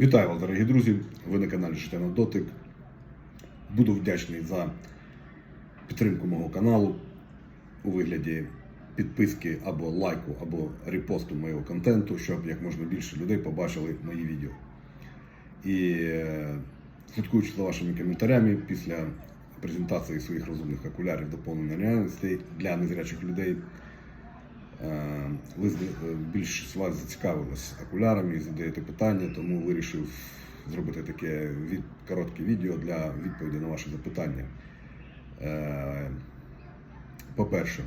Вітаю вас, дорогі друзі! Ви на каналі Життя на дотик. Буду вдячний за підтримку мого каналу у вигляді підписки або лайку, або репосту моєго контенту, щоб як можна більше людей побачили мої відео. І е, слідкуючи за вашими коментарями після презентації своїх розумних окулярів доповненої реальності для незрячих людей. Е, Ви е, вас зацікавились окулярами і задаєте питання, тому вирішив зробити таке від, коротке відео для відповіді на ваші запитання. Е, По-перше,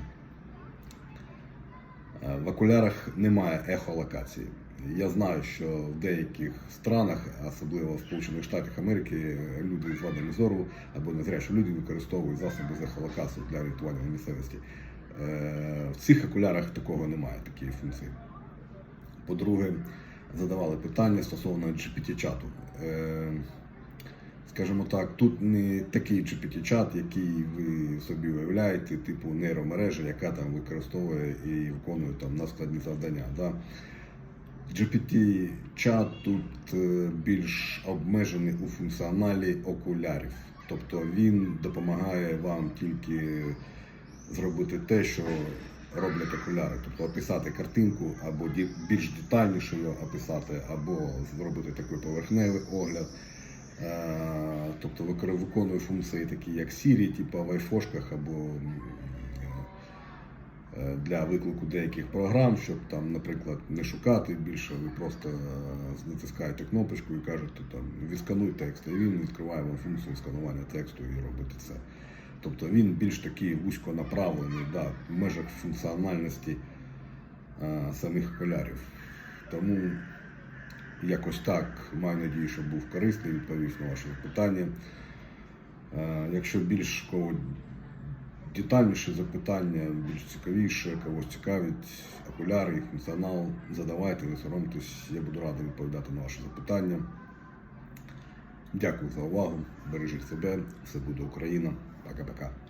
в окулярах немає ехолокації. Я знаю, що в деяких странах, особливо в Сполучених Штатах Америки, люди з вадами зору або незрячі люди використовують засоби з ехолокації для орієнтування на місцевості. Е, В цих окулярах такого немає, такої функції. По-друге, задавали питання стосовно GPT-чату. Е, Скажімо так, тут не такий GPT-чат, який ви собі уявляєте, типу нейромережа, яка там використовує і виконує там надскладні завдання. Да? GPT-чат тут е, більш обмежений у функціоналі окулярів. Тобто він допомагає вам тільки зробити те, що роблять окуляри. Тобто описати картинку або більш детальніше її описати, або зробити такий поверхневий огляд. Е, Тобто виконує функції такі, як Siri, типу в айфошках або е, для виклику деяких програм, щоб там, наприклад, не шукати більше, ви просто е, натискаєте кнопочку і кажете там відскануй текст, і він відкриває вам функцію сканування тексту і робить це. Тобто він більш такий вузьконаправлений да, в межах функціональності е, самих окулярів. Тому якось так маю надію, що був корисний, відповів на ваші питання. Е, Якщо більш кого детальніше запитання, більш цікавіше, когось цікавить окуляри, їх функціонал, задавайте, не соромтесь, я буду радий відповідати на ваші запитання. Дякую за увагу. Бережіть себе, все буде Україна. Пока-пока.